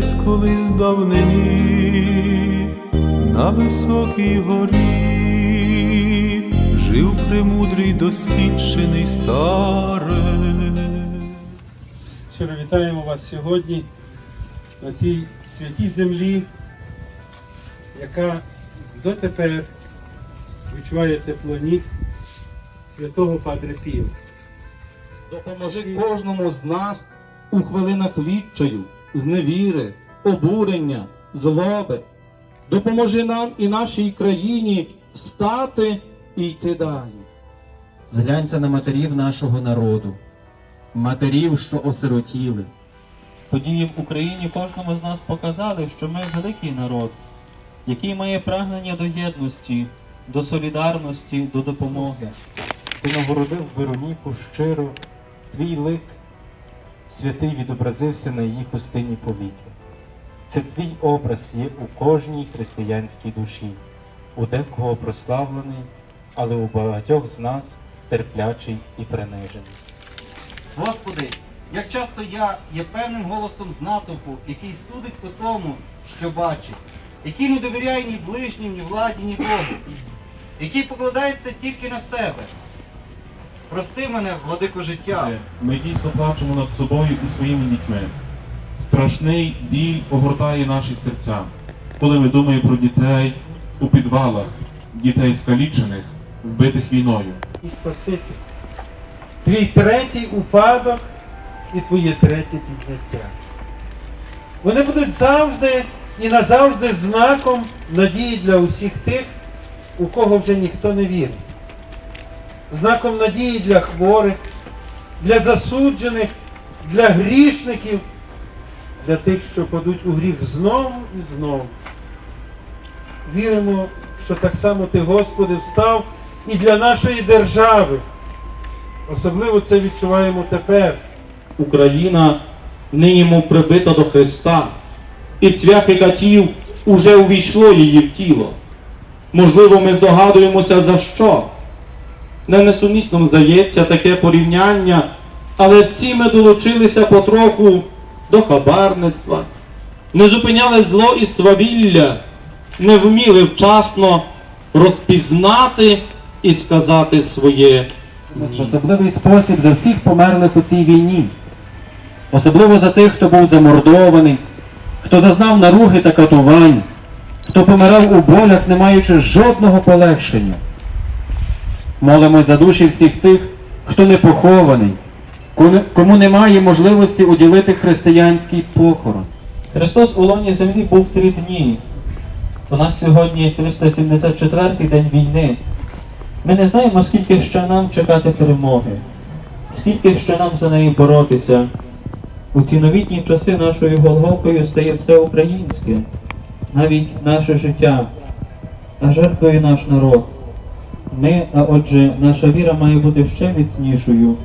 Десь колись давнині на високій горі жив премудрий досвідчений старець. Щиро вітаємо вас сьогодні на цій святій землі, яка дотепер відчуває тепло ніг святого Падре Піо. Допоможи кожному з нас у хвилинах відчаю, зневіри, обурення, злоби. Допоможи нам і нашій країні встати і йти далі. Зглянься на матерів нашого народу, матерів, що осиротіли. Події в Україні кожному з нас показали, що ми великий народ, який має прагнення до єдності, до солідарності, до допомоги. Ти нагородив Вероніку щиро, твій лик святий відобразився на її пустині повіки. Це твій образ є у кожній християнській душі, у декого прославлений, але у багатьох з нас терплячий і принижений. Господи, як часто я є певним голосом з натовпу, який судить по тому, що бачить, який не довіряє ні ближнім, ні владі, ні Богу, який покладається тільки на себе. Прости мене, владико життя. Ми дійсно плачемо над собою і своїми дітьми. Страшний біль огортає наші серця, коли ми думаємо про дітей у підвалах, дітей скалічених, вбитих війною. І Спаситель. Твій третій упадок і твоє третє підняття. Вони будуть завжди і назавжди знаком надії для усіх тих, у кого вже ніхто не вірить. Знаком надії для хворих, для засуджених, для грішників, для тих, що падуть у гріх знову і знову. Віримо, що так само ти, Господи, встав і для нашої держави. Особливо це відчуваємо тепер. Україна нині мов прибита до Христа, і цвяхи катів уже увійшло її в тіло. Можливо, ми здогадуємося за що. Не несумісним здається таке порівняння, але всі ми долучилися потроху до хабарництва, не зупиняли зло і свавілля, не вміли вчасно розпізнати і сказати своє особливий спосіб за всіх померлих у цій війні. Особливо за тих, хто був замордований, хто зазнав наруги та катувань, хто помирав у болях, не маючи жодного полегшення. Молимось за душі всіх тих, хто не похований, кому немає можливості уділити християнський похорон. Христос у лоні землі був три дні. У нас сьогодні 374-й день війни. Ми не знаємо, скільки ще нам чекати перемоги, скільки ще нам за неї боротися. У ці новітні часи нашою Голгофою стає все українське, навіть наше життя, а жертвою наш народ. Ми, а отже, наша віра має бути ще міцнішою,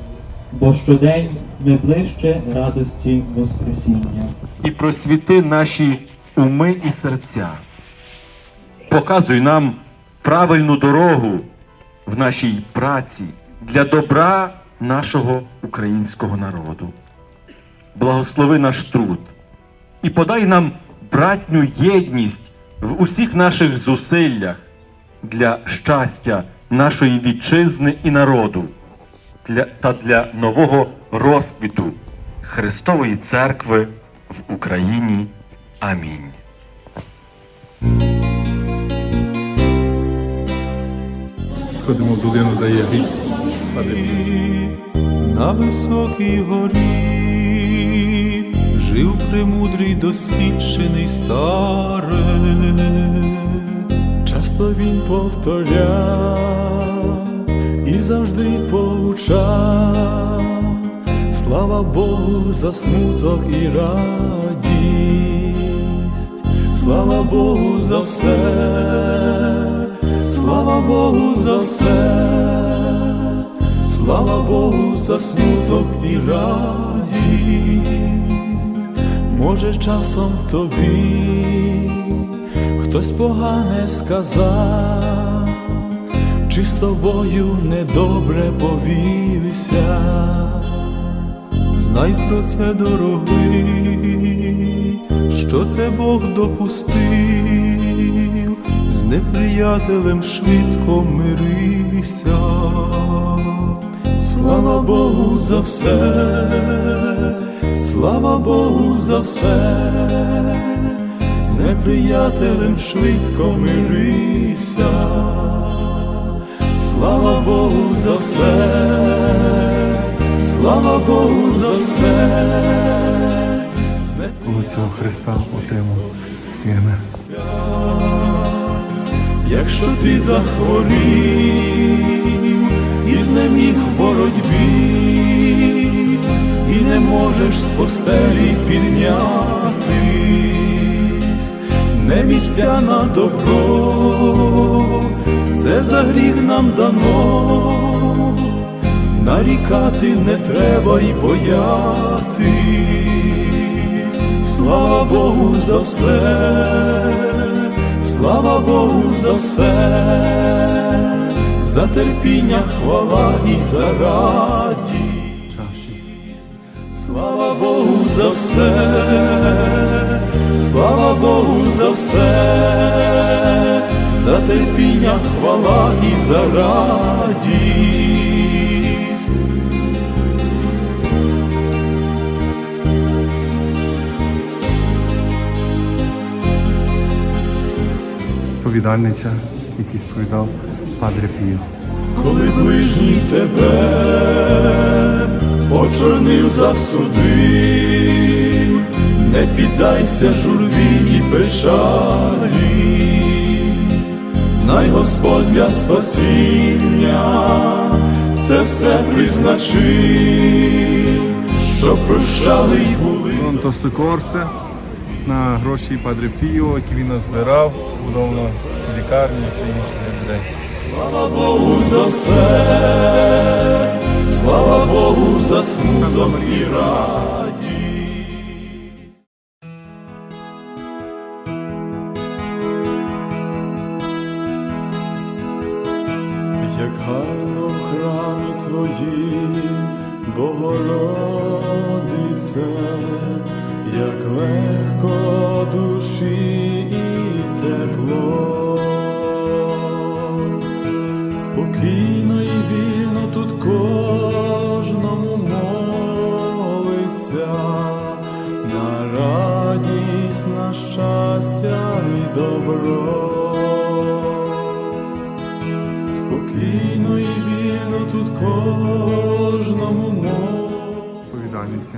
бо щодень ми ближче радості Воскресіння. і просвіти наші уми і серця. Показуй нам правильну дорогу в нашій праці для добра нашого українського народу. Благослови наш труд і подай нам братню єдність в усіх наших зусиллях для щастя нашої вітчизни і народу для, та для нового розквіту Христової Церкви в Україні. Амінь. Сходимо в долину, де є гріх. На високій горі жив премудрий досвідчений старець. Часто він повторяв і завжди поучав. Слава Богу за смуток і радість, слава Богу за все, слава Богу за все, слава Богу за смуток і радість. Може, часом тобі хтось погане сказав, чи з тобою недобре повівся. Знай про це, дорогий, що це Бог допустив, з неприятелем швидко мирися. Слава Богу за все, слава Богу за все, з неприятелем швидко мирися. Слава Богу за все, слава Богу за все. цього Христа отримав стігне. Якщо ти захворів і знеміг в боротьбі, і не можеш з постелі піднятись, не місця на добро, це за гріх нам дано, нарікати не треба і боятись, слава Богу за все. Слава Богу за все, за терпіння, хвала і за радість. Слава Богу за все, за все, за терпіння, хвала і за радість. Сповідальниця, який сповідав Падре Піо. коли ближній тебе очорнив засудив, не піддайся журбі і печалі, знай Господь для спасіння, це все призначив, щоб прощали й були. Пронто Сокорсе на гроші Падре Піо, які він назбирав, будовно всі лікарні і всі інші людей. Слава Богу за все, слава Богу за смуток і радість. Гарно в храмі твоїм, Богородице, як легко душі і тепло. Спокійно і вільно тут кожному молиться на радість, на щастя і добро. кожному Повідальниці.